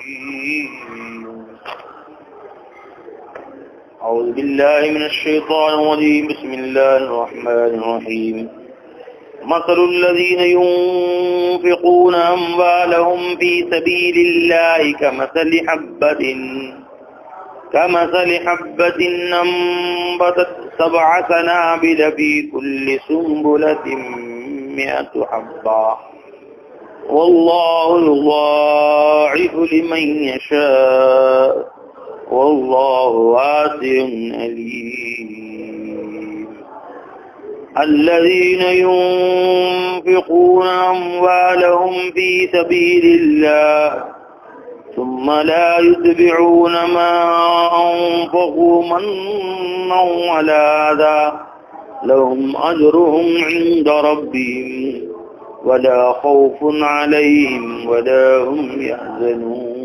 الرحيم. أعوذ بالله من الشيطان الرجيم. بسم الله الرحمن الرحيم. مثل الذين ينفقون أموالهم في سبيل الله كمثل حبة كمثل حبة أنبتت سبع سنابل في كل سنبلة مئة حبة. والله يضاعف لمن يشاء. والله واسع عليم. الذين ينفقون أموالهم في سبيل الله ثم لا يتبعون ما أنفقوا منا ولا أذى لهم أجرهم عند ربهم. ولا خوف عليهم ولا هم يحزنون.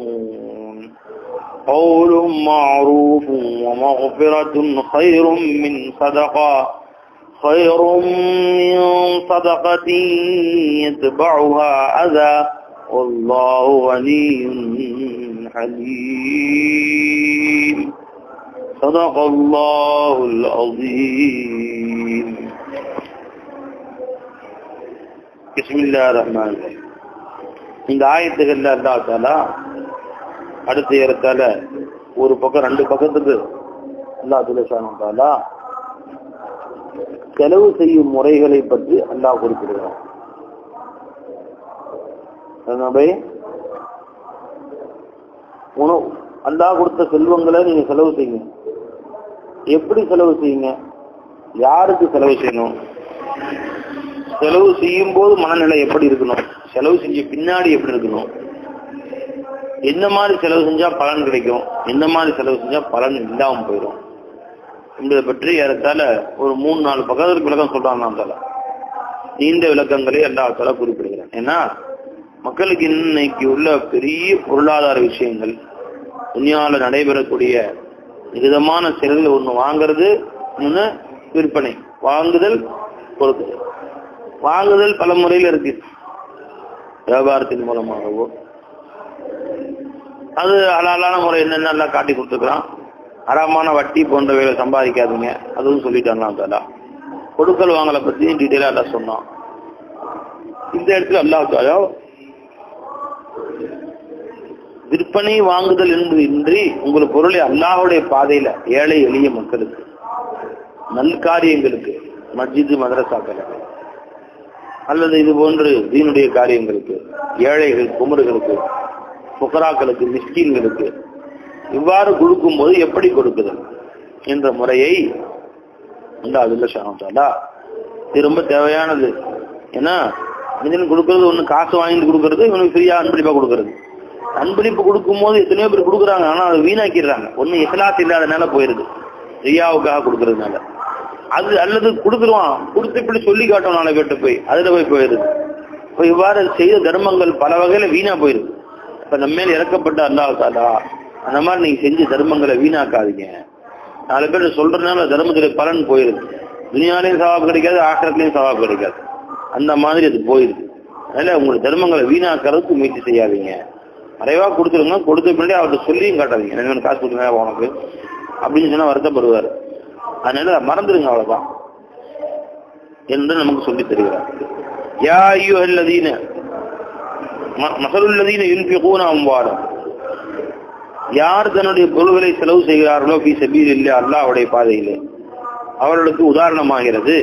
قول معروف ومغفرة خير من صدقة. خير من صدقة يتبعها أذى. والله غني حليم. صدق الله العظيم. இந்த ஆயத்துகள்ல அல்லா தாலா அடுத்த ஏறத்தால ஒரு பக்கம் ரெண்டு பக்கத்துக்கு அல்லா துலசானம் தாலா செலவு செய்யும் முறைகளை பற்றி அல்லாஹ் குறிப்பிடுகிறார் உணவு அல்லாஹ் கொடுத்த செல்வங்களை நீங்க செலவு செய்யுங்க. எப்படி செலவு செய்யுங்க? யாருக்கு செலவு செய்யணும்? செலவு செய்யும் போது மனநிலை எப்படி இருக்கணும்? செலவு செஞ்ச பின்னாடி எப்படி இருக்கணும்? எந்த மாதிரி செலவு செஞ்சா பலன் கிடைக்கும்? எந்த மாதிரி செலவு செஞ்சா பலன் இல்லாம போயிடும். என்பதை பற்றி ஏறத்தால ஒரு மூணு நாலு பக்கத்துக்கு விளக்கம் சொல்றாங்க தால. நீண்ட விளக்கங்களை எல்லாத்தால குறிப்பிடுகிறேன். ஏன்னா மக்களுக்கு இன்னைக்கு உள்ள பெரிய பொருளாதார விஷயங்கள் துணியால நடைபெறக்கூடிய விதமான செயல்கள் ஒண்ணு வாங்குறது ஒன்று விற்பனை வாங்குதல் கொடுக்குதல் வாங்குதல் பல முறையில் இருக்கு. வியாபாரத்தின் மூலமாகவோ. அது அலாலான முறை என்னென்ன எல்லாம் காட்டி கொடுத்துக்கிறான் அறமான வட்டி போன்றவைகளை சம்பாதிக்காதீங்க. அதுவும் சொல்லிட்டான் தாலா. கொடுக்கல் வாங்கலை பத்தி டீட்டெயிலாக எல்லாம் சொன்னான். இந்த இடத்துல அல்லாஹ் தாலா விற்பனை வாங்குதல் என்று இன்றி உங்கள் பொருளை அல்லாஹுடைய பாதையில ஏழை எளிய மக்களுக்கு நல்காரியங்களுக்கு மஸ்ஜிது மதரசாக்கள் அல்லது இது போன்று தீனுடைய காரியங்களுக்கு ஏழைகள் குமர்களுக்கு புகராக்களுக்கு மிஸ்கீன்களுக்கு இவ்வாறு கொடுக்கும் போது எப்படி கொடுக்குதல் என்ற முறையை இந்த அதுல ஷாமத்தாலா இது ரொம்ப தேவையானது. ஏன்னா மனிதன் கொடுக்கறது ஒண்ணு காசு வாங்கிட்டு கொடுக்கறது இவனுக்கு ஃப்ரீயா அன்பளிப்பா கொடுக்கறது. அன்பளிப்பு கொடுக்கும் போது எத்தனையோ பேர் கொடுக்குறாங்க ஆனா அதை வீணாக்கிடுறாங்க. ஒன்றும் இஹலாஸ் இல்லாதனால போயிருது. ஃப்ரீயாவுக்காக கொடுக்கறதுனால. அது அல்லது கொடுத்துருவான். கொடுத்து இப்படி சொல்லி காட்டும் நாளை கேட்டு போய். அதுல போய் போயிருது இப்போ இவ்வாறு செய்த தர்மங்கள் பல வகையில வீணா போயிருது இப்ப நம்ம மேல இறக்கப்பட்ட அல்லாஹாலா அந்த மாதிரி நீங்க செஞ்ச தர்மங்களை வீணாக்காதீங்க. நாலு பேர் சொல்றதுனால தர்மத்துடைய பலன் போயிருது துணியாலையும் சவாப் கிடைக்காது ஆக்கிரத்துலையும் சவாப் கிடைக்காது. அந்த மாதிரி அது போயிருது அதனால உங்களுடைய தர்மங்களை வீணாக்கிறதுக்கு முயற்சி செய்யாதீங்க. மறைவா கொடுத்துருங்க. கொடுத்த பின்னாடி அவர்கிட்ட சொல்லியும் காட்டாதீங்க. எனக்கு காசு கொடுங்க உனக்கு? அப்படின்னு சொன்னா வருத்தப்படுவார். அதனால மறந்துடுங்க அவ்வளவுதான். என்று நமக்கு சொல்லி தருகிறார். யா ஐயோ அல்லதீன மசலுள்ளதீன யுன்பிகூன அம்வாரம் யார் தன்னுடைய பொருள்களை செலவு செய்கிறார்களோ பி சபீர் இல்லை அல்லாவுடைய பாதையிலே. அவர்களுக்கு உதாரணமாகிறது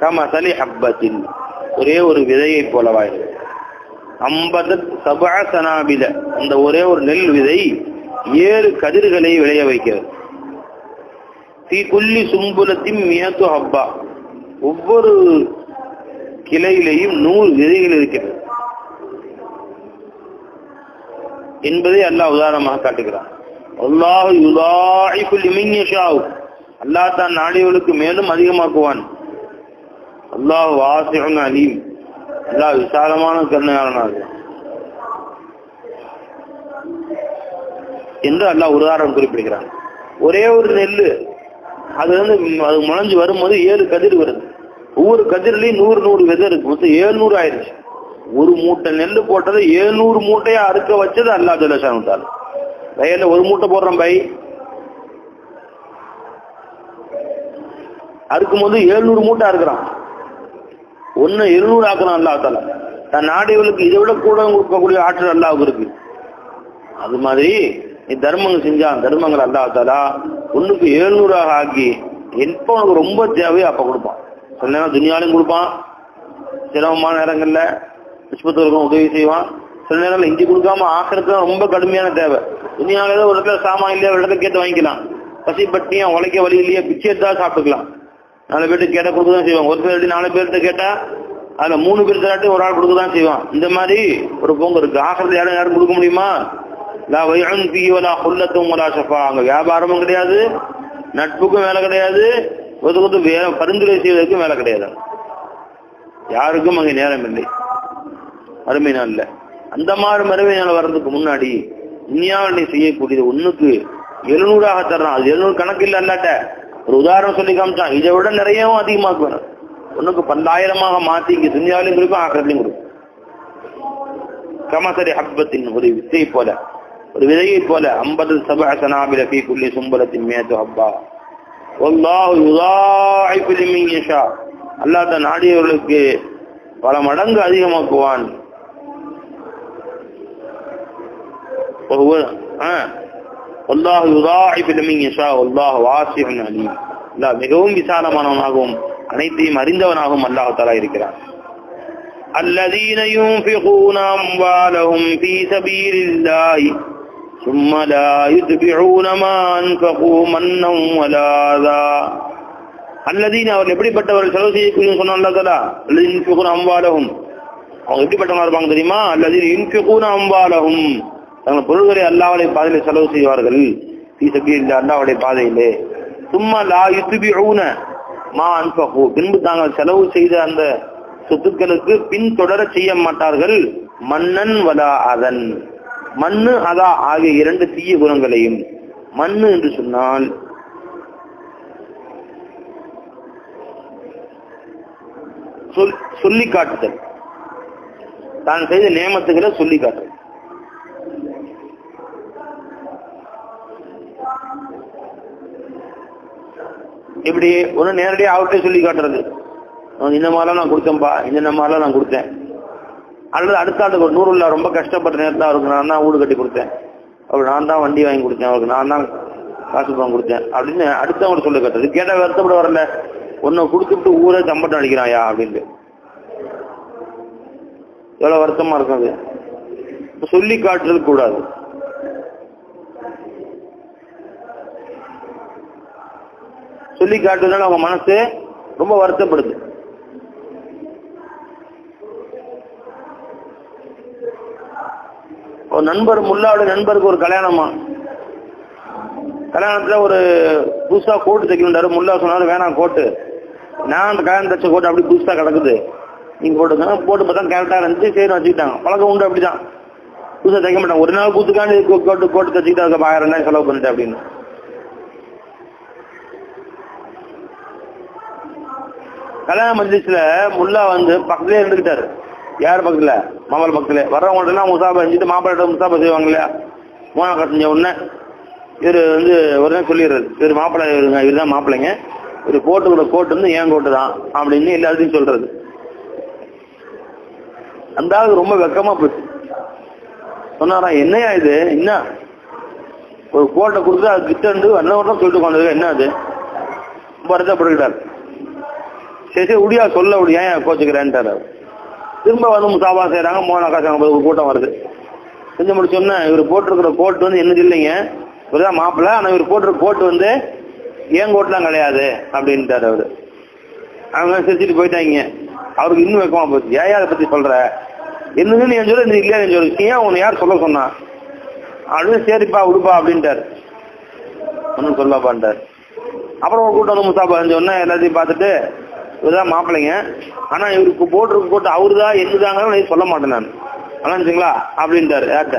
கமசலி ஹப்பத்தின். ஒரே ஒரு விதையை போலவாகிறது ஐம்பது சபா சனாபில. அந்த ஒரே ஒரு நெல் விதை ஏழு கதிர்களை விளைய வைக்கிறது. தீ குல்லி சும்புலத்தின் மியத்து ஹப்பா ஒவ்வொரு கிளையிலையும் நூறு விதைகள் இருக்கிறது. என்பதை அல்லாஹ் உதாரணமாக காட்டுகிறான். அல்லாஹ் யுதாயிஃபுல் லிமன் அல்லாஹ் தான் நாடியவளுக்கு மேலும் அதிகமாக்குவான். அல்லாஹ் வாசிஉன் அலீம். அல்லாஹ் விசாலமான கருணையாளனாக. என்று அல்லாஹ் உதாரணம் குறிப்பிடுகிறான். ஒரே ஒரு நெல்லு அது வந்து அது முளைஞ்சு வரும்போது ஏழு கதிர் வருது. ஒவ்வொரு கதிரிலையும் நூறு நூறு விதை இருக்கு. மொத்தம் ஏழுநூறு ஆயிடுச்சு ஒரு மூட்டை நெல் போட்டது ஏழ்நூறு மூட்டையா அறுக்க வச்சது அல்லா ஜலசானுத்தால் வயல்ல ஒரு மூட்டை போடுறோம் பை. அறுக்கும் போது ஏழ்நூறு மூட்டை அறுக்கிறான். ஒன்னு எழுநூறு ஆக்குறான் அல்லாத்தால தன் நாடுகளுக்கு இதை விட கூட கொடுக்கக்கூடிய ஆற்றல் அல்லாவுக்கு இருக்கு. அது மாதிரி நீ தர்மங்கள் செஞ்சான் தர்மங்கள் அல்லா ஒன்றுக்கு எழுநூறாக ஆக்கி எப்போ உனக்கு ரொம்ப தேவையோ அப்போ கொடுப்பான். சில நேரம் துணியாலையும் கொடுப்பான். சிரமமான நேரங்களில் விஸ்வத்தவருக்கும் உதவி செய்வான். சில நேரங்களில் இஞ்சி கொடுக்காம ஆக்கிறதுக்கு தான் ரொம்ப கடுமையான தேவை. துணியால ஏதோ ஒரு இடத்துல சாமான் இல்லையா ஒரு இடத்துல கேட்டு வாங்கிக்கலாம். பசி பட்டினியா உழைக்க வழி இல்லையா பிச்சை எடுத்தா சாப்பிட்டுக்கலாம். நாலு பேர்ட்டு கேட்ட கொடுக்க தான் செய்வாங்க ஒரு பேர்ட்டு நாலு பேர்கிட்ட கேட்டால் அதில் மூணு பேர் தராட்டி ஒரு ஆள் கொடுக்க தான் செய்வான். இந்த மாதிரி ஒரு பொங்கல் இருக்குது ஆகிறது யாரும் யாரும் கொடுக்க முடியுமா? லா வைஅன் ஃபீ குல்லத்தும் ஷஃபா அங்க வியாபாரமும் கிடையாது நட்புக்கும் வேலை கிடையாது ஒதுக்கு வே பரிந்துரை செய்வதற்கும் வேலை கிடையாது. யாருக்கும் அங்கே நேரம் இல்லை. அருமை நாள்ல அந்த மாதிரி மறுமை நாள் வர்றதுக்கு முன்னாடி இனியாவில் நீ செய்யக்கூடியது ஒண்ணுக்கு எழுநூறாக தர்றான். அது எழுநூறு கணக்கு இல்ல அல்லாட்ட. ஒரு உதாரணம் சொல்லி காமிச்சான். இதை விட நிறையவும் அதிகமாக்குவேன் ஒண்ணுக்கு பல்லாயிரமாக மாத்தி இங்க துணியாவிலையும் கொடுக்கும் ஆக்கிரத்திலையும் கொடுக்கும். கமசரி ஹப்பத்தின் ஒரு வித்தை போல. ஒரு விதையை போல ஐம்பது சபா சனாபில ஃபீ குல்லி சும்பலத்தின் மேத்து ஹப்பா வல்லாஹு யுதாஇஃபு லிமன் யஷா அல்லாஹ் தன் நாடியவர்களுக்கு பல மடங்கு அதிகமாக்குவான் وهو آه. والله يضاعف لمن يشاء والله واسع عليم அல்லாஹ் மிகவும் விசாலமானவனாகவும் அனைத்தையும் அறிந்தவனாகவும் அல்லாஹ் தஆலா இருக்கிறான் الذين ينفقون أموالهم في سبيل الله ثم لا يتبعون ما أنفقوا منا ولا أذى الذين அவர்கள் எப்படிப்பட்டவர்கள் செலவு செய்யக்கூடிய சொன்ன அல்லா தஆலா الذين ينفقون أموالهم அவங்க எப்படிப்பட்டவங்க இருப்பாங்க தெரியுமா الذين ينفقون أموالهم தங்கள் பொருள்களை அல்லாவுடைய பாதையில செலவு செய்வார்கள் இல்ல அல்லாவுடைய பாதையிலே சும்மா லா யுத்துபிஊன மா அன்பகு பின்பு தாங்கள் செலவு செய்த அந்த சொத்துக்களுக்கு பின் தொடர செய்ய மாட்டார்கள் மன்னன் வலா அதன் மண்ணு அதா ஆகிய இரண்டு தீய குணங்களையும் மண்ணு என்று சொன்னால் சொல் சொல்லி காட்டுதல். தான் செய்த நியமத்துகளை சொல்லி காட்டுதல். இப்படி ஒண்ணு நேரடியாக அவர்கிட்ட சொல்லி காட்டுறது. இந்த மாதிரிலாம் நான் கொடுத்தேன்ப்பா இந்த மாதிரிலாம் நான் கொடுத்தேன். அல்லது அடுத்த ஆண்டுக்கு ஒரு நூறுல ரொம்ப கஷ்டப்பட்ட நேரத்தில் அவருக்கு நான் தான் வீடு கட்டி கொடுத்தேன். அவர் நான் தான் வண்டி வாங்கி கொடுத்தேன் அவருக்கு நான் தான் காசு பணம் கொடுத்தேன். அப்படின்னு அடுத்தவங்க சொல்லி கட்டுறது கேட்டால் வருத்தப்பட வரல. ஒன்றை கொடுத்துட்டு ஊரே தம்பட்டம் அடிக்கிறாயா அப்படின்ட்டு. எவ்வளோ வருத்தமா இருக்கும் அது. சொல்லி காட்டுறது கூடாது. சொல்லி காட்டுறதுனால அவங்க மனசு ரொம்ப வருத்தப்படுது. ஒரு நண்பர் முல்லாவுடைய நண்பருக்கு ஒரு கல்யாணமா? கல்யாணத்துல ஒரு புதுசா கோட்டு தைக்கணுண்டாரு முல்லா சொன்னாரு வேணாம் கோட்டு நான் அந்த கல்யாணம் தைச்ச கோட்டு அப்படி புதுசா கிடக்குது. நீங்க போட்டுங்க போட்டு பார்த்தா கரெக்டா இருந்துச்சு. சரி வச்சுக்கிட்டாங்க. பழக்கம் உண்டு அப்படிதான். புதுசா தைக்க மாட்டாங்க. ஒரு நாள் கூத்துக்காண்டி கோட்டு கோட்டு தைச்சிக்கிட்டு அதுக்கு ஆயிரம் ரெண்டாயிரம் செலவு பண்ணிட்டேன் அப்படின்னு. கல்யாண மஜ்லிஸ்ல முல்லா வந்து பக்கத்துலேயே இருந்துக்கிட்டாரு. யார் பக்கத்துல? மாமல் பக்கத்துல. வர்றவங்கள்ட்ட முசாபா செஞ்சுட்டு மாப்பிள்ளை முசாபா செய்வாங்க இல்லையா மூணாம் கட்ட செஞ்ச உடனே இவர் வந்து உடனே சொல்லிடுறது சொல்லிடுறாரு. இவர் மாப்பிள்ளை இவருங்க இவர் தான் மாப்பிள்ளைங்க. இவர் கோட்டுக்கூட கோட்டு வந்து ஏன் கோட்டு தான் அப்படின்னு எல்லாத்தையும் சொல்றது அந்த ஆளுக்கு ரொம்ப வெக்கமா போச்சு. சொன்னாரா என்னையா இது? என்ன? ஒரு கோட்டை கொடுத்து அது கிட்ட இருந்து வந்தவட்டம் சொல்லிட்டு கொண்டது என்ன அது? ரொம்ப வருத்தப்படுகிறார் சரி சரி உடியா சொல்ல முடியா ஏன் கோச்சுக்கிறேன்ட்டார் அவர். திரும்ப வந்து முசாபா செய்கிறாங்க மோனா காசு ஒரு கூட்டம் வருது. செஞ்சு முடிச்சோம்னா இவர் போட்டிருக்கிற கோட் வந்து என்னது இல்லைங்க. இவர் தான் மாப்பிள்ள ஆனால் இவர் போட்டிருக்க கோட் வந்து ஏன் கோட்லாம் கிடையாது அப்படின்ட்டார் அவர். அவங்க சிரிச்சுட்டு போயிட்டாங்க. அவருக்கு இன்னும் வைக்கமா போச்சு. ஏன் அதை பற்றி சொல்கிற என்னன்னு நீ சொல்லு நீ இல்லையா சொல்லு ஏன் உன்னை யார் சொல்ல சொன்னான் அப்படின்னு சரிப்பா விடுப்பா அப்படின்ட்டார். ஒன்றும் சொல்லப்பான்ட்டார் அப்புறம் ஒரு கூட்டம் வந்து முசாபா செஞ்சோன்னா எல்லாத்தையும் பார்த்துட்டு இவர்தான் மாப்பிள்ளைங்க. ஆனா இவருக்கு போட்டிருக்க போட்டு அவரு தான் என்னதாங்கன்னு சொல்ல மாட்டேன் நான். ஆனா அப்படின்ட்டாரு ஏத்த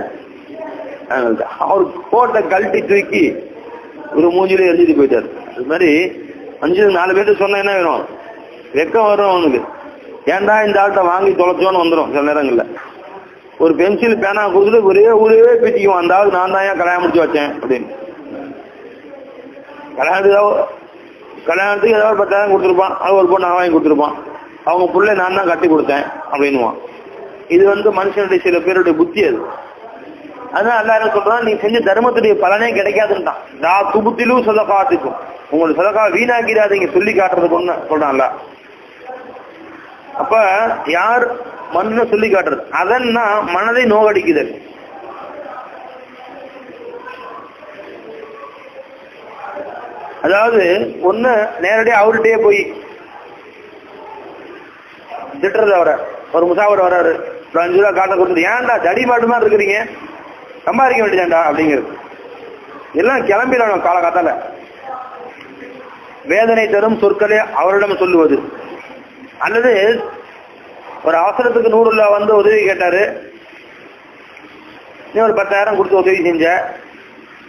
அவர் கோட்டை கழட்டி தூக்கி ஒரு மூஞ்சில எரிஞ்சிட்டு போயிட்டாரு. அது மாதிரி அஞ்சு நாலு பேர்ட்டு சொன்னா என்ன வேணும்? வெக்கம் வரும் அவனுக்கு. ஏன்டா இந்த ஆள்கிட்ட வாங்கி தொலைச்சோன்னு வந்துடும் சில நேரங்கள்ல. ஒரு பென்சில் பேனா கொடுத்துட்டு ஒரே ஊரே பிடிக்கும் அந்த ஆள் நான் தான் ஏன் கல்யாணம் முடிச்சு வச்சேன் அப்படின்னு. கல்யாணத்துக்கு கல்யாணத்துக்கு ஏதாவது ஒரு பத்தாயிரம் கொடுத்துருப்பான். அது ஒரு பொண்ணு நான் வாங்கி கொடுத்துருப்பான். அவங்க பிள்ளை நான் தான் கட்டி கொடுத்தேன் அப்படின்னுவான். இது வந்து மனுஷனுடைய சில பேருடைய புத்தி அது. அதனால எல்லாரும் சொல்றான்? நீ செஞ்ச தர்மத்துடைய பலனே கிடைக்காதுன்ட்டான். நான் துபுத்திலும் சொதக்காத்துக்கும் உங்களுக்கு சொல்லக்கா வீணாக்கிறாதீங்க சொல்லி காட்டுறதுக்கு ஒண்ணு சொல்றான்ல அப்ப யார் மண்ணை சொல்லி காட்டுறது? அதன்னா மனதை நோகடிக்குதல். அதாவது ஒன்று நேரடியாக அவர்கிட்டயே போய் திட்டுறது அவரை. ஒரு முசாவர் வர்றாரு ஒரு அஞ்சு ரூபா காட்ட கொடுத்து ஏன்டா தடி மாட்டு மாதிரி இருக்கிறீங்க? சம்பாதிக்க வேண்டியதாண்டா அப்படிங்கிறது. எல்லாம் கிளம்பிடணும் காலகாத்தால வேதனை தரும் சொற்களே அவரிடம் சொல்லுவது. அல்லது ஒரு அவசரத்துக்கு நூறுல வந்து உதவி கேட்டாரு. நீ ஒரு பத்தாயிரம் கொடுத்து உதவி செஞ்ச.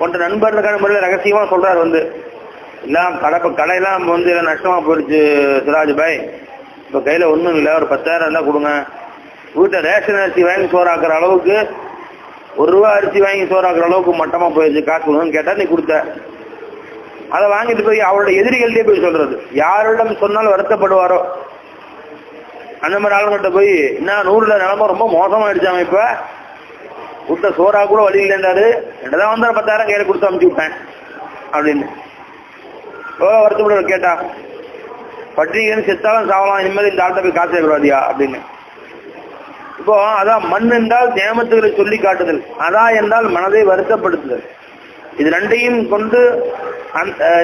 உன்ட்ட நண்பர்களுக்கான முறையில் ரகசியமாக சொல்றாரு வந்து. எல்லாம் கடை கடையெல்லாம் வந்து நஷ்டமாக நஷ்டமா போயிடுச்சு சிராஜ் பாய் இப்ப கையில ஒண்ணும் இல்லை ஒரு பத்தாயிரம் இருந்தால் கொடுங்க. வீட்டை ரேஷன் அரிசி வாங்கி சோறாக்குற அளவுக்கு ஒரு ரூபா அரிசி வாங்கி சோறாக்குற அளவுக்கு மட்டமா போயிடுச்சு காசு கொடுங்கன்னு கேட்டா நீ கொடுத்த. அதை வாங்கிட்டு போய் அவரோட எதிரிகள்டே போய் சொல்றது. யாரிடம் சொன்னாலும் வருத்தப்படுவாரோ? அந்த மாதிரி ஆளுங்கிட்ட போய் என்ன நூறுல நிலம ரொம்ப மோசமாயிடுச்சாம இப்ப? விட்ட சோறா கூட வழி இல்லைன்றாரு. என்னதான் வந்து பத்தாயிரம் கையில கொடுத்து அமுச்சு விட்டேன். அப்படின்னு. ஓ வருத்தப்பட கேட்டா? பட்டிரிக்கைன்னு செத்தாலும் சாவலாம் இனிமேல் இந்த ஆள்கிட்ட போய் காசு கேட்கக்கூடாதியா? அப்படின்னு. இப்போ அதான் மண் என்றால் நியமத்துகளை சொல்லி காட்டுதல். அதா என்றால் மனதை வருத்தப்படுத்துதல். இது ரெண்டையும் கொண்டு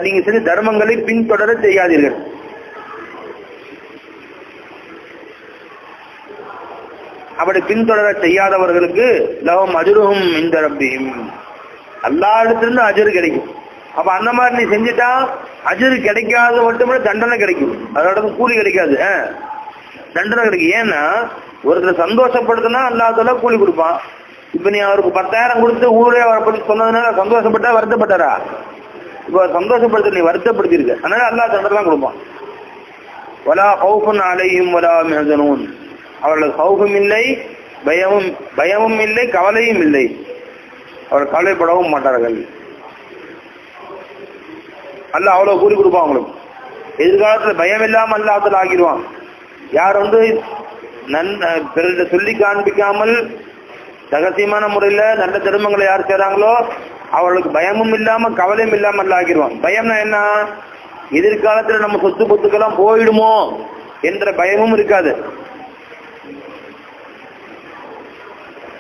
நீங்க செஞ்ச தர்மங்களை பின்தொடர செய்யாதீர்கள். அப்படி பின்தொடர செய்யாதவர்களுக்கு லவம் அஜுருகும் இந்த ரப்பியும் எல்லா இடத்துலேருந்து அஜர் கிடைக்கும். அப்ப அந்த மாதிரி நீ செஞ்சுட்டா அஜர் கிடைக்காத மட்டுமே தண்டனை கிடைக்கும். அதோட கூலி கிடைக்காது தண்டனை கிடைக்கும். ஏன்னா ஒருத்தர் சந்தோஷப்படுத்தினா அல்லாதல கூலி கொடுப்பான். இப்ப நீ அவருக்கு பத்தாயிரம் கொடுத்து ஊரே அவரை பத்தி சொன்னதுனால சந்தோஷப்பட்டா வருத்தப்பட்டாரா? இப்போ சந்தோஷப்படுத்த நீ வருத்தப்படுத்திருக்க. அதனால அல்லா தண்டனை தான் கொடுப்பான். வலா ஹவுஃபுன் அலையும் வலா மெஹசனூன். அவர்களுக்கு ஹவுஃபும் இல்லை பயமும் பயமும் இல்லை கவலையும் இல்லை. அவர்கள் கவலைப்படவும் மாட்டார்கள். அல்ல அவ்வளவு கூறி கொடுப்பான் அவங்களுக்கு. எதிர்காலத்துல பயம் இல்லாம அல்லாத்துல ஆகிடுவான் யார் வந்து நன் பிறர்கிட்ட சொல்லி காண்பிக்காமல் ரகசியமான முறையில நல்ல தர்மங்களை யார் செய்றாங்களோ அவர்களுக்கு பயமும் இல்லாம கவலையும் இல்லாம அல்ல ஆக்கிடுவான். பயம்னா என்ன? எதிர்காலத்துல நம்ம சொத்து பொத்துக்கெல்லாம் போயிடுமோ என்ற பயமும் இருக்காது.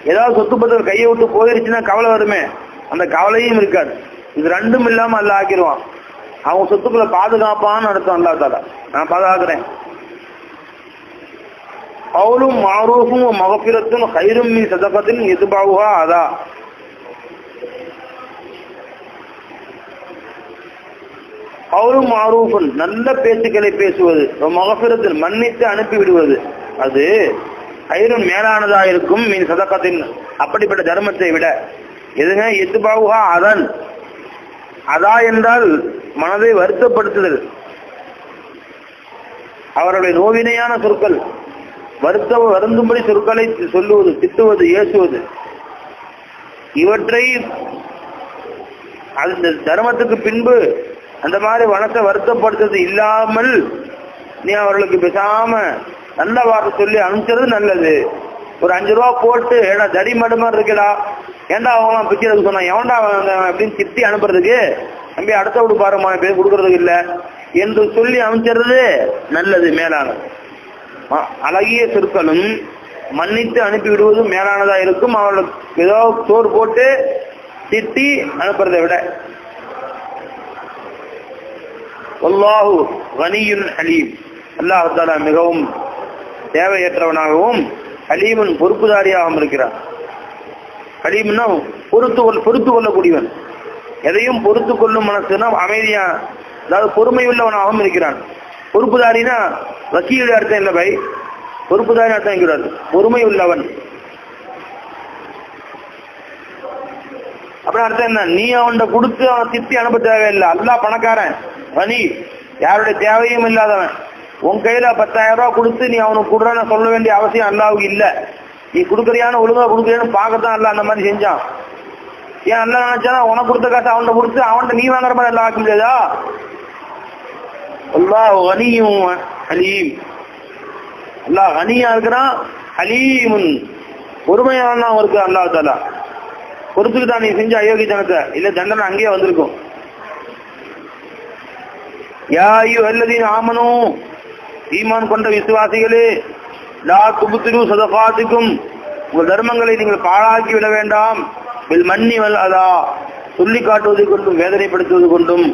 ஏதாவது சொத்து பத்திரம் கையை விட்டு போயிருச்சுன்னா கவலை வருமே. அந்த கவலையும் இருக்காது. இது ரெண்டும் இல்லாம அல்ல ஆக்கிடுவான். அவன் சொத்துக்களை பாதுகாப்பான்னு அர்த்தம் அல்லா தாலா நான் பாதுகாக்கிறேன். அவளும் மாரூஃபும் மகப்பிரத்தும் கயிறும் மீ சதகத்தின் எதுபாவுகா அதா. அவரும் மாரூஃபுன் நல்ல பேச்சுக்களை பேசுவது மகப்பிரத்தில் மன்னித்து அனுப்பி விடுவது. அது கயிறும் மேலானதா இருக்கும் மீன் சதக்கத்தின் அப்படிப்பட்ட தர்மத்தை விட. எதுங்க? எத்துபாவுகா அதன். அதா என்றால் மனதை வருத்தப்படுத்துதல். அவர்களுடைய நோவினையான சொற்கள் வருத்த வருந்தும்படி சொற்களை சொல்லுவது திட்டுவது ஏசுவது. இவற்றை அந்த தர்மத்துக்கு பின்பு அந்த மாதிரி வனத்தை வருத்தப்படுத்துறது இல்லாமல் நீ அவர்களுக்கு பேசாம நல்ல வார்த்தை சொல்லி அனுப்பிச்சது நல்லது. ஒரு அஞ்சு ரூபா போட்டு ஏன்னா தடி மடு இருக்கடா ஏன்டா அவங்களாம் பிக்கிறதுக்கு சொன்னான் எவன்டா அப்படின்னு திட்டி அனுப்புறதுக்கு தம்பி அடுத்த விடு பாருமா பேர் கொடுக்கறதுக்கு இல்ல. என்று சொல்லி அமைச்சறது நல்லது மேலானது. அழகிய சொற்களும் மன்னித்து அனுப்பி விடுவதும் மேலானதா இருக்கும். அவர்களுக்கு ஏதோ சோறு போட்டு திட்டி அனுப்புறதை விட. அல்லாஹு கனியுன் ஹலீம். அல்லாஹால மிகவும் தேவையற்றவனாகவும் ஹலீமன் பொறுப்புதாரியாகவும் இருக்கிறான். ஹலீம்னா பொறுத்து பொறுத்து கொள்ளக்கூடியவன். எதையும் பொறுத்து கொள்ளும் மனசுனா அமைதியா அதாவது பொறுமை உள்ளவனாகவும் இருக்கிறான். பொறுப்புதாரினா வக்கீல அர்த்தம் இல்லை பை பொறுப்புதாரி அர்த்தம் இருக்கிறார் பொறுமை உள்ளவன் அப்புறம் அர்த்தம் என்ன? நீ அவன்கிட்ட கொடுத்து அவன் திட்டி அனுப்ப தேவையில்லை. அல்லா பணக்காரன். வனி யாருடைய தேவையும் இல்லாதவன். உன் கையில பத்தாயிரம் ரூபாய் கொடுத்து நீ அவனுக்கு கொடுறான்னு சொல்ல வேண்டிய அவசியம் அல்லாவுக்கு இல்ல. நீ கொடுக்குறியான ஒழுங்கா கொடுக்குறியான்னு பார்க்கத்தான் அல்ல அந்த மாதிரி செஞ்சான். ஏன் அல்ல நினைச்சானா உனக்கு கொடுத்த காசு அவன்கிட்ட கொடுத்து அவன்கிட்ட நீ வாங்குற மாதிரி எல்லாம் ஆக்க முடியாதா? அல்லாஹ் கனியும் ஹலீம். அல்லாஹ் கனியா இருக்கிறான் ஹலீமுன். பொறுமையான இருக்கு அல்லாஹ் தாலா பொறுத்துக்கிட்டா நீ செஞ்ச அயோக்கியத்தனத்தை. இல்ல தண்டனை அங்கேயே வந்திருக்கும். யாயு அல்லதீன் ஆமனும் ஈமான் கொண்ட விசுவாசிகளே லா துபுத்திரு சதபாத்துக்கும் உங்கள் தர்மங்களை நீங்கள் பாழாக்கி விட வேண்டாம். வில் மன்னி வல் அதா சொல்லி காட்டுவது கொண்டும் வேதனைப்படுத்துவது கொண்டும்.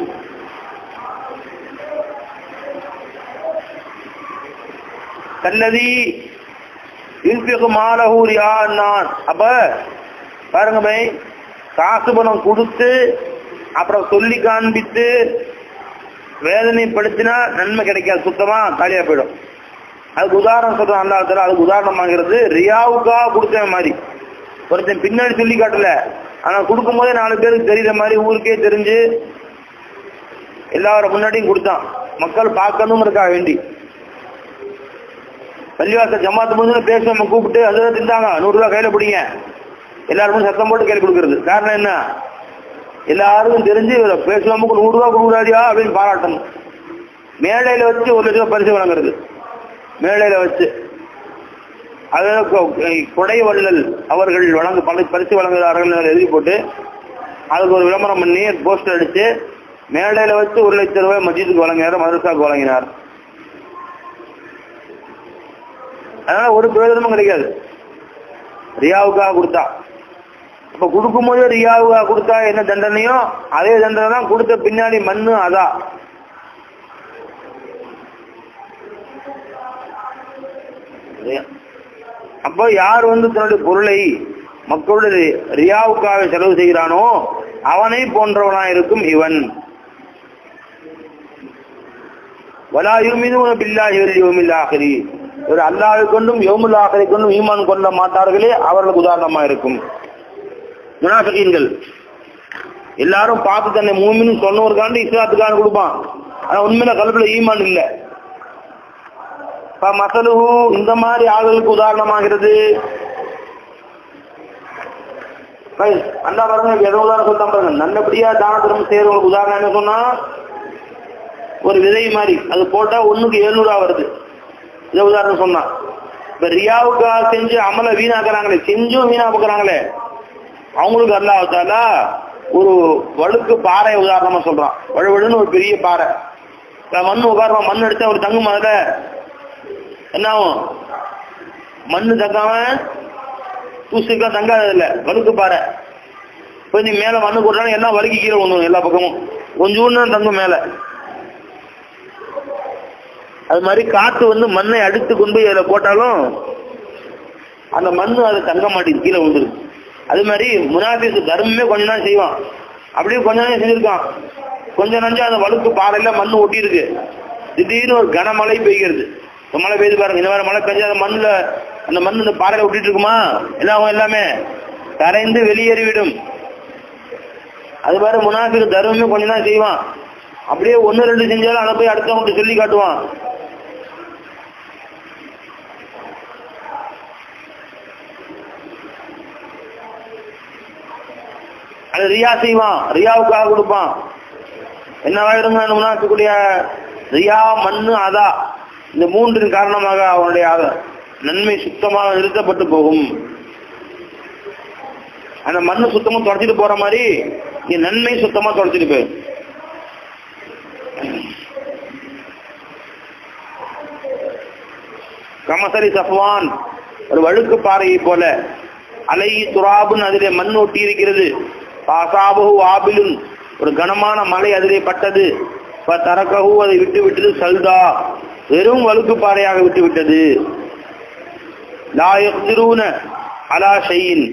கல்லதி இன்பிகு நான் அப்ப பாருங்க பை காசு பணம் கொடுத்து அப்புறம் சொல்லி காண்பித்து வேதனைப்படுத்தினா நன்மை கிடைக்காது சுத்தமா காலியா போயிடும். அதுக்கு உதாரணம் சொல்றான் அந்த அதுக்கு உதாரணமாங்கிறது ரியாவுக்கா கொடுத்த மாதிரி. ஒருத்தன் பின்னாடி சொல்லி காட்டல. ஆனா கொடுக்கும் போதே நாலு பேருக்கு தெரியுற மாதிரி ஊருக்கே தெரிஞ்சு எல்லாரும் முன்னாடியும் கொடுத்தான். மக்கள் பார்க்கணுங்கிறதுக்காக வேண்டி. பள்ளிவாச ஜமாத்து முடிஞ்சு பேசுவோம். கூப்பிட்டு அதில் திண்டாங்க நூறுரூவா கையில பிடிங்க. எல்லாருக்கும் சத்தம் போட்டு கையில் கொடுக்கறது. காரணம் என்ன? எல்லாருக்கும் தெரிஞ்சு பேசுவோமுக்கு நூறுரூவா கொடுக்குறாரியா அப்படின்னு பாராட்டணும். மேடையில வச்சு ஒரு லட்சம் பரிசு வழங்குறது. மேடையில வச்சு. அதில் கொடை வள்ளல் அவர்கள் வழங்க பல பரிசு வழங்குகிறார்கள் எழுதி போட்டு அதுக்கு ஒரு விளம்பரம் பண்ணி போஸ்டர் அடித்து மேடையில் வச்சு ஒரு லட்சம் ரூபாய் மஜித்துக்கு வழங்கினார் மதரசாவுக்கு வழங்கினார் அதனால ஒரு பிரயோஜனமும் கிடைக்காது. ரியாவுக்காக கொடுத்தா. இப்ப கொடுக்கும்போது ரியாவுக்காக கொடுத்தா என்ன தண்டனையோ அதே தண்டனை தான் கொடுத்த பின்னாடி மண்ணு அதான் அப்போ யார் வந்து தன்னுடைய பொருளை மக்களுடைய ரியாவுக்காக செலவு செய்கிறானோ அவனை போன்றவனா இருக்கும் இவன். வலா யுமினூன பில்லாஹி வல் யௌமில் ஆகிரி. இவர் அல்லாஹை கொண்டும் யோமுல் ஆகரை கொண்டும் ஈமான் கொள்ள மாட்டார்களே அவர்களுக்கு உதாரணமா இருக்கும். முனாஃபிகீன்கள். எல்லாரும் பார்த்து தன்னை மூமின்னு சொன்னவருக்காண்டு இஸ்லாத்துக்கான கொடுப்பான். ஆனா உண்மையில கலப்பில் ஈமான் இல்லை. மசலுஹு இந்த மாதிரி ஆளுகளுக்கு உதாரணமாகிறது. அந்த பாருங்க எதோ உதாரணம் சொல்லிட்டான் பாருங்க. நல்லபடியா தான தர்மம் செய்யறவங்களுக்கு உதாரணம் என்ன சொன்னா ஒரு விதை மாதிரி அது போட்டா ஒண்ணுக்கு எழுநூறுவா வருது. இதை உதாரணம் சொன்னான் இப்ப ரியாவுக்காக செஞ்சு அமலை வீணாக்குறாங்களே செஞ்சும் வீணாக்குறாங்களே அவங்களுக்கு அல்லாஹாலா ஒரு வழுக்கு பாறை உதாரணமா சொல்றான். வழுவழுன்னு ஒரு பெரிய பாறை. மண் உட்காரமா மண் அடிச்சா ஒரு தங்கும் அதுல என்ன ஆகும் மண்ணு தக்காம தூசுக்கா தங்காது இல்ல. வழுக்கு பாறை. கொஞ்சம் மேல மண்ணு போட்டாலும் எல்லாம் வழுக்கி கீழே ஒண்ணும் எல்லா பக்கமும். கொஞ்சம் தங்கும் மேல. அது மாதிரி காத்து வந்து மண்ணை அடித்து கொண்டு போய் அதில் போட்டாலும் அந்த மண்ணு அதை தங்க மாட்டேங்குது கீழே விழுந்துரு அது மாதிரி முனாபிக்கு தர்மமே கொஞ்ச நாள் செய்வான். அப்படியே கொஞ்ச நாள் செஞ்சிருக்கான். கொஞ்ச நஞ்சா அந்த வழுக்கு பாறையில மண்ணு ஒட்டி இருக்கு திடீர்னு ஒரு கனமழை பெய்கிறது. மழை பெய்து பாருங்க. இந்த மாதிரி மழை பெஞ்சா அந்த மண்ணில் அந்த மண் இந்த பாறையில் விட்டுட்டு இருக்குமா? எல்லாம் எல்லாமே? கரைந்து வெளியேறிவிடும். அது மாதிரி முனாபிக்கு தர்மமே கொஞ்சம் தான் செய்வான். அப்படியே ஒன்று ரெண்டு செஞ்சாலும் அதை போய் அடுத்தவங்க சொல்லி காட்டுவான். அது ரியா செய்வான். ரியாவுக்காக கொடுப்பான். என்னவாயிடுங்க இருக்கக்கூடிய ரியா மண்ணு அதா. இந்த மூன்றின் காரணமாக அவனுடைய நன்மை சுத்தமாக நிறுத்தப்பட்டு போகும். அந்த மண்ணு சுத்தமா தொடச்சிட்டு போற மாதிரி நீ நன்மை சுத்தமா தொடச்சிட்டு போய் கமசரி சஃப்வான் ஒரு வழுக்கு பாறையை போல அலை துராபுன்னு அதிலே மண் ஒட்டி இருக்கிறது. பாசாபு ஆபிலுன். ஒரு கனமான மலை அதிலே பட்டது. தரக்கஹு அதை விட்டு விட்டது சல்தா. வெறும் வழுக்கு பாறையாக விட்டு விட்டது லாயத்திரூன அலா ஷையின்.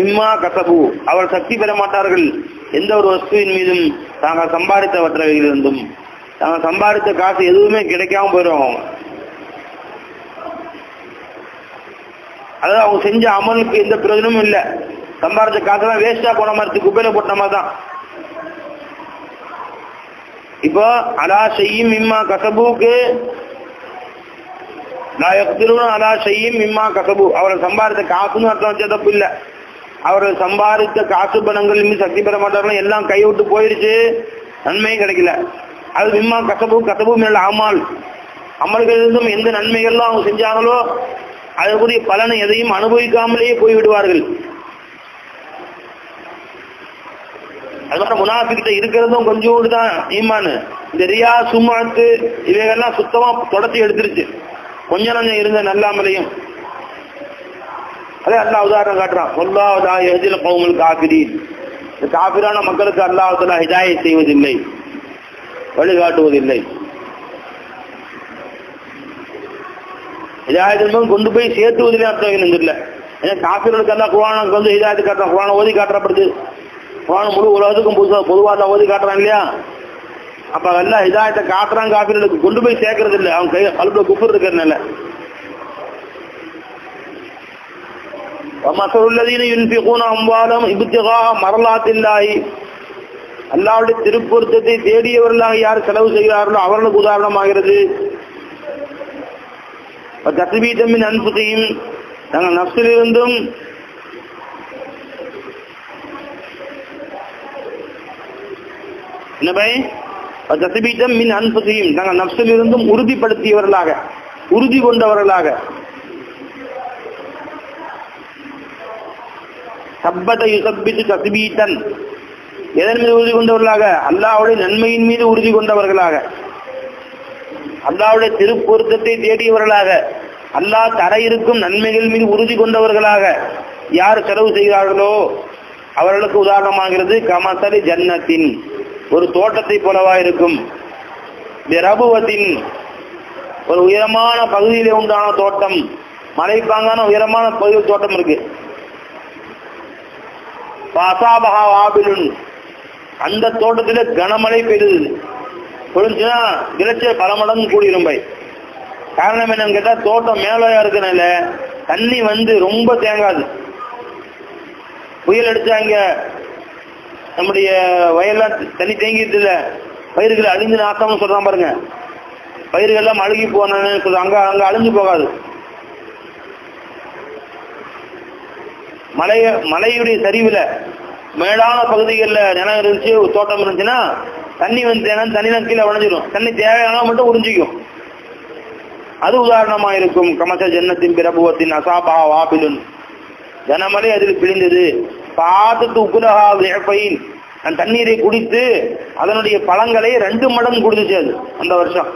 இம்மா கசபு. அவர் சக்தி பெற மாட்டார்கள். எந்த ஒரு வஸ்துவின் மீதும் தாங்கள் சம்பாதித்தவற்றவைகளிலிருந்தும் தாங்கள் சம்பாதித்த காசு எதுவுமே கிடைக்காம போயிடும் அவங்க. அதாவது அவங்க செஞ்ச அமலுக்கு எந்த பிரயோஜனமும் இல்லை. சம்பாதிச்ச காசெல்லாம் வேஸ்டா போன மாதிரி குப்பையில போட்ட மாதிரி தான். இப்போ அலா செய்யும் இம்மா கசபுக்கு நான் அலா செய்யும் இம்மா கசபு. அவரை சம்பாதித்த காசுன்னு அர்த்தம் வச்சா தப்பு இல்லை. அவர் சம்பாதித்த காசு பணங்கள் இனிமே சக்தி பெற மாட்டார்கள் எல்லாம் கைவிட்டு போயிடுச்சு நன்மையும் கிடைக்கல. அது மிம்மா கசபு கசபு மேல அமால். அமல்களிலிருந்தும் எந்த நன்மைகள்லாம் அவங்க செஞ்சாங்களோ அதற்குரிய பலனை எதையும் அனுபவிக்காமலேயே போய்விடுவார்கள். அது மாதிரி முனாஃபிக்கிட்ட இருக்கிறதும் கொஞ்சோடு தான் ஈமானு. இந்த ரியா சும்மாத்து இவைகள்லாம் சுத்தமா தொடச்சி எடுத்துருச்சு. கொஞ்சம் நஞ்சம் இருந்த நல்லாமலையும். அதே அல்லா உதாரணம் காட்டுறான். சொல்லாவதா எதில் கவுமல் காபிரி இந்த காபிரான மக்களுக்கு அல்லாஹ் ஹிதாயை செய்வதில்லை. வழிகாட்டுவதில்லை. ஹிதாயத்தின் கொண்டு போய் சேர்த்துவதில்லை அர்த்தம் இல்லை ஏன்னா காபிர்களுக்கு எல்லாம் குரானுக்கு வந்து ஹிதாயத்து காட்டுறான். குரான ஓதி காட்டுறப்படுது. குரான் முழு உலகத்துக்கும் புதுசாக பொதுவாக ஓதி காட்டுறான் இல்லையா அப்ப எல்லாம் ஹிதாயத்தை காட்டுறான் காபிர்களுக்கு கொண்டு போய் சேர்க்கறது இல்லை அவன் கை கல்புல குஃபர் இருக்கிறதுனால ومثل الذين ينفقون أموالهم ابتغاء مرضات الله அல்லாவுடைய திருப்பொருத்தத்தை தேடியவர்களாக யார் செலவு செய்கிறார்களோ அவர்களுக்கு உதாரணமாகிறது தசபீதமின் அன்புத்தையும் தங்கள் நப்சிலிருந்தும் என்ன பை? தசபீதம் மின் அன்புத்தையும் நாங்கள் நப்சிலிருந்தும் உறுதிப்படுத்தியவர்களாக உறுதி கொண்டவர்களாக. சப்பத யுசப்பித்து தஸ்பீத்தன் எதன் மீது உறுதி கொண்டவர்களாக? அல்லாவுடைய நன்மையின் மீது உறுதி கொண்டவர்களாக. அல்லாவுடைய திருப்பொருத்தத்தை தேடியவர்களாக. அல்லாஹ் தர இருக்கும் நன்மைகள் மீது உறுதி கொண்டவர்களாக. யார் செலவு செய்கிறார்களோ அவர்களுக்கு உதாரணமாகிறது கமசரி ஜன்னத்தின். ஒரு தோட்டத்தை போலவா இருக்கும். ரபுவத்தின் ஒரு உயரமான பகுதியிலே உண்டான தோட்டம் மலைப்பாங்கான உயரமான பகுதியில் தோட்டம் இருக்கு. அசாபகா வாபிலுன். அந்த தோட்டத்துல கனமழை பெய்யுது பொழிஞ்சுன்னா விளைச்சல் பல மடங்கு கூடிரும் பை காரணம் என்னன்னு கேட்டா தோட்டம் மேலோயா இருக்கனால தண்ணி வந்து ரொம்ப தேங்காது. புயல் அடிச்சா இங்க நம்முடைய வயல்லாம் தண்ணி தேங்கிட்டு இல்ல பயிர்கள் அழிஞ்சு நாசம்னு சொல்றான் பாருங்க. பயிர்கள்லாம் அழுகி போனேன்னு சொல்றாங்க அங்க அங்க அழிஞ்சு போகாது. மலைய மலையுடைய சரிவுல மேடான பகுதிகளில் நிலம் இருந்துச்சு தோட்டம் இருந்துச்சுன்னா தண்ணி வந்து தினம் தண்ணிலாம் கீழே உடஞ்சிடும் தண்ணி தேவையான மட்டும் உறிஞ்சிக்கும். அது உதாரணமா இருக்கும் கமச ஜன்னத்தின் பிரபுவத்தின் அசாபா வாபிலுன் ஜனமலை அதில் பிழிந்தது. பாத்துட்டு உக்குலகா வேப்பையின் அந்த தண்ணீரை குடித்து அதனுடைய பழங்களை ரெண்டு மடங்கு குடிச்சுச்சு அது அந்த வருஷம்.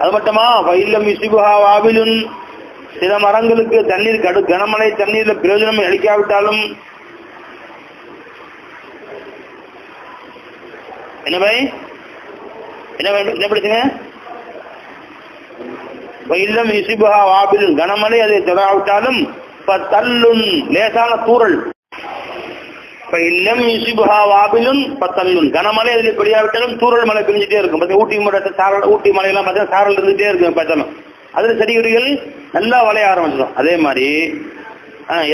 அது மட்டுமா? வயல்லம் இசிபுஹா வாபிலுன். சில மரங்களுக்கு தண்ணீர் கடு கனமழை தண்ணீர்ல பிரயோஜனம் அளிக்காவிட்டாலும். என்ன பை? என்ன வேண்டும் என்ன படிச்சுங்க இல்லம் இசிபுஹா வாபிலும் கனமழை அதை தொடாவிட்டாலும் பத்தல்லுன் லேசான தூரல் இல்லம் இசிபுஹா வாபிலும் பத்தல்லும் கனமழை அதில் பெரியாவிட்டாலும் தூரல் மலை பெஞ்சிட்டே இருக்கும். பார்த்தா ஊட்டி மலை சாரல் ஊட்டி மலையெல்லாம் பார்த்தீங்கன்னா சாரல் இருந்துகிட்டே இருக்கும் பார்த்தாலும். அதில் செடிகுறிகள் நல்லா வளைய ஆரம்பிச்சிடும். அதே மாதிரி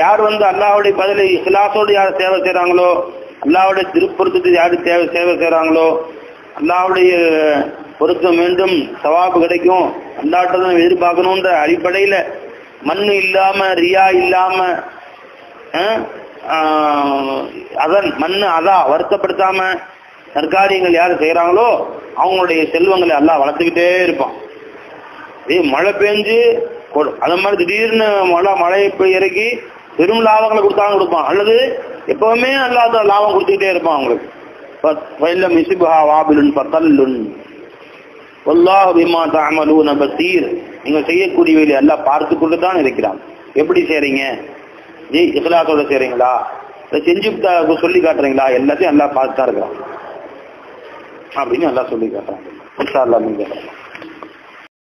யார் வந்து அல்லாவுடைய பதிலை இஸ்லாசோடு யார் சேவை செய்கிறாங்களோ அல்லாவுடைய திருப்பொருத்தத்தை யார் சேவை சேவை செய்கிறாங்களோ அல்லாவுடைய பொருத்தம் மீண்டும் சவாபு கிடைக்கும். அல்லாட்டதான் எதிர்பார்க்கணுன்ற அடிப்படையில் மண்ணு இல்லாம ரியா இல்லாம அதன் மண் அதா வருத்தப்படுத்தாம நற்காரியங்கள் யார் செய்கிறாங்களோ அவங்களுடைய செல்வங்களை எல்லாம் வளர்த்துக்கிட்டே இருப்பான். இதே மழை பெஞ்சு அது மாதிரி திடீர்னு மழை மழை போய் இறக்கி பெரும் லாபங்களை கொடுத்தாலும் கொடுப்பான். அல்லது எப்பவுமே அல்லாத லாபம் கொடுத்துக்கிட்டே இருப்பான் அவங்களுக்கு. மிசிபுஹா வாபிலுன் பத்தல்லுன். ஒல்லாஹ் பிமா தாமலூன பசீர். நீங்கள் செய்யக்கூடியவைகளை எல்லாம் பார்த்து கொண்டு தான் இருக்கிறான். எப்படி செய்றீங்க? நீ இஸ்லாத்தோட செய்றீங்களா? இல்லை செஞ்சு சொல்லி காட்டுறீங்களா? எல்லாத்தையும் நல்லா பார்த்து தான் இருக்கிறான் அப்படின்னு நல்லா சொல்லி காட்டுறான்